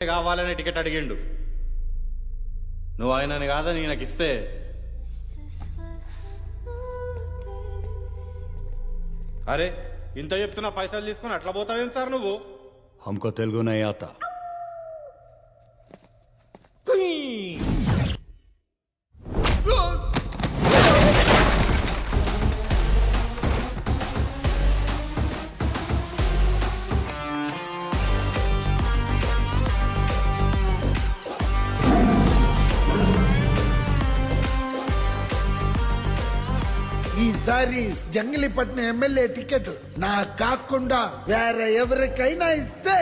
కావాలనే టికెట్ అడిగిండు నువ్వు ఆయనని కాదని నాకు ఇస్తే అరే ఇంత చెప్తున్నా పైసలు తీసుకుని అట్లా పోతావేం సార్ నువ్వు हमको तेलुगु नहीं आता ఈసారి జంగిలిపట్నం ఎమ్మెల్యే టికెట్ నా కాకుండా వేరే ఎవరికైనా ఇస్తే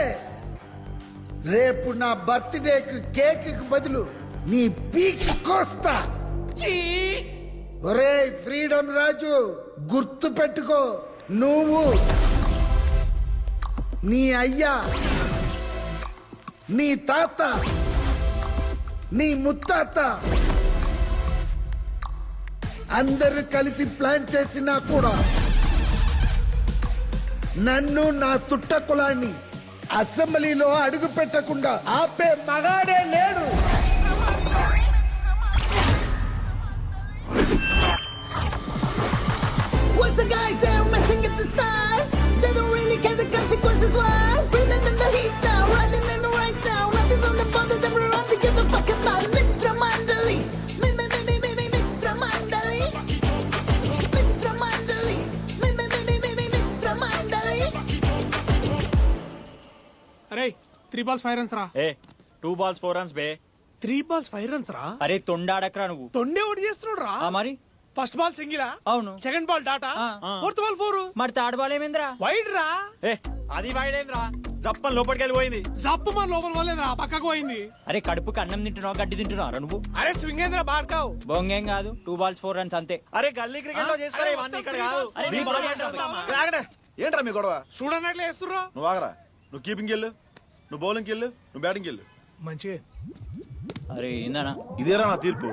రేపు నా బర్త్డేకి కేక్ బదులు నీ పీక్ కోస్తా. ఒరే ఫ్రీడమ్ రాజు గుర్తు పెట్టుకో. నువ్వు నీ అయ్యా నీ తాత నీ ముత్తాత. అందరూ కలిసి ప్లాన్ చేసినా కూడా నన్ను నా తుట్ట కులాన్ని అసెంబ్లీలో అడుగు పెట్టకుండా ఆపే మగాడే లేడు. What's the guys there అరే త్రీ బాల్స్ ఫైవ్ రన్స్ రా. ఏ టూ బాల్స్ ఫోర్ రన్స్ బే. త్రీ బాల్స్ ఫైవ్ రన్స్ రా? అరే తొండాడకరా నువ్వు. తొండే ఒకటి చేస్తున్నాడు రా. ఆ మరి? ఫస్ట్ బాల్ సింగిలా? అవును. సెకండ్ బాల్ డాటా ఆ. ఫోర్త్ బాల్ ఫోర్ మరి తాడు బాల్ ఏమైందిరా? వైడ్ రా. ఏ అది వాడేంద్రా జప్పని లోపలికి వెళ్ళిపోయింది జప్పు మన లోపల పోలేదు రా పక్కకు పోయింది. అరే కడుపుకి అన్నం తింటున్నావు గడ్డి తింటున్నావు నువ్వు? అరే స్వింగ్ ఏంద్రా బాడ్కావు? బొంగేం కాదు టూ బాల్స్ ఫోర్ రన్స్ అంతే. అరే గల్లీ క్రికెట్లో చేసుకోరా ఇవన్నీ ఇక్కడ కాదు. అరే, నీ నీ ఆగండి. ఏంట్రా మీ గొడవ? చూడనట్లు వేస్తుర్రా. నువ్వు ఆగరా? నువ్వు కీపింగ్ వెళ్ళు. నువ్వు బౌలింగ్ వెళ్ళు నువ్వు బ్యాటింగ్ వెళ్ళు. మంచిగా అరే ఏందన్నా? ఇదేరా నా తీర్పు.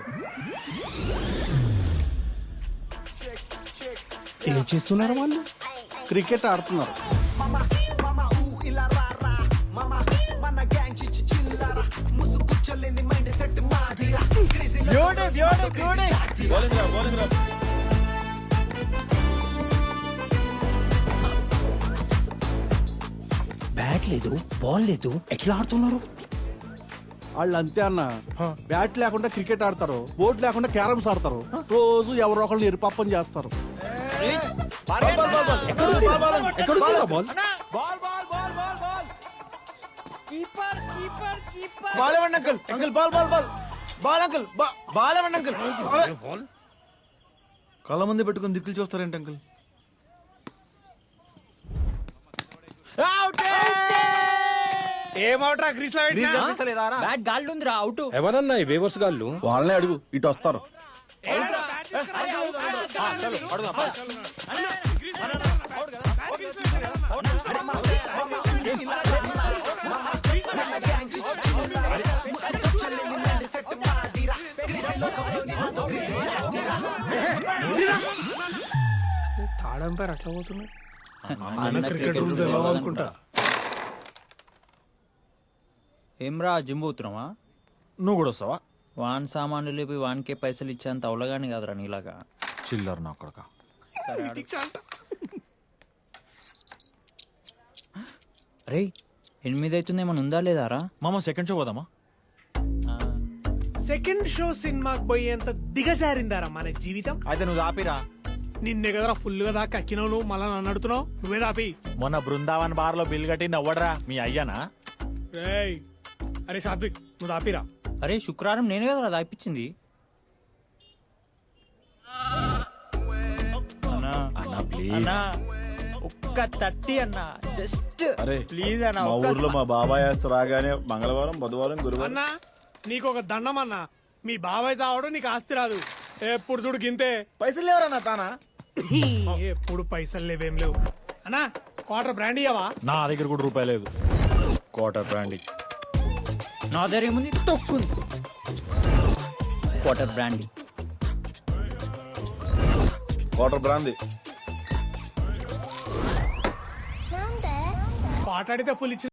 ఏం చేస్తున్నారు వాళ్ళు? క్రికెట్ ఆడుతున్నారు. బౌలింగ్ రా బౌలింగ్ రా. బ్యాట్ లేదు బాల్ లేదు. ఎట్లా ఆడుతున్నారు? వాళ్ళు అంతే అన్న బ్యాట్ లేకుండా క్రికెట్ ఆడతారు. బోర్డు లేకుండా క్యారమ్స్ ఆడతారు. రోజు ఎవరో ఒకళ్ళు ఎరుపప్పని చేస్తారు. ఎక్కడ ball ball ball ball ball ball ball ఇవ్వండి uncle uncle ball ball ball ball uncle ball ఇవ్వండి అంకుల్ కళ్ళ మంది పెట్టుకుని దిక్కులు చూస్తారేంటి అంకుల్ ఏమవుట్రా గ్రీస్లో పెట్టినా? బ్యాట్ గాల్లో ఉందిరా అవుట్. ఎవరన్నా ఈ వేవర్స్ గాళ్ళు? వాళ్ళనే అడుగు ఇటు వస్తారు. తాళం పేరు అట్లా పోతున్నాయి. అన్న క్రికెట్ రూల్స్ ఎలా అనుకుంటా? ఏమ్రా జిమ్ పోతున్నావా? నువ్వు కూడా వస్తావా? వాన్ సామాన్లు లేపి వానికే పైసలు ఇచ్చేంత అవలగాని కాదురా నీలాగా. చిల్లర్ నా కొడక. అరే ఎనిమిది అవుతుంది ఏమైనా ఉందా లేదారా మామ సెకండ్ షో పోదామా? సెకండ్ షో సినిమాకి పోయేంత దిగజారిందారా మన జీవితం? అయితే నువ్వు ఆపిరా. నిన్నే కదరా ఫుల్గా దాకా అక్కినావు నువ్వు మళ్ళా నన్ను అడుగుతున్నావు? నువ్వే దాపి మొన్న బృందావన్ బార్లో బిల్ కట్టింది అవ్వడరా మీ అయ్యానా? రేయ్ అరే సాత్విక్ నువ్వు దాపిరా అరే శుక్రవారం నేనే కదరా దాయిపించింది అన్నా అన్నా ప్లీజ్ అన్నా ఒక్క థర్టీ అన్నా జస్ట్ అరే ప్లీజ్ అన్న మా ఒక్క- ఊర్లో మా బాబాయ్ వేస్తే రాగానే మంగళవారం బుధవారం గురువారం. అన్నా నీకు ఒక దండం అన్నా. మీ బాబాయ్ చావడం నీకు ఆస్తి రాదు. ఎప్పుడు చూడు గింతే. పైసలు లేవరన్నా తానా? ఎప్పుడు పైసలు లేవేం లేవు. అన్నా క్వార్టర్ బ్రాండ్ ఇయ్యవా? నా దగ్గర కూడా రూపాయి లేదు. కోటర్ బ్రాండ్ నా దగ్గర ఏముంది తొక్కుంది. వాటర్ బ్రాండ్ కోటర్ బ్రాండ్ పాట ఆడితే ఫుల్ ఇచ్చిన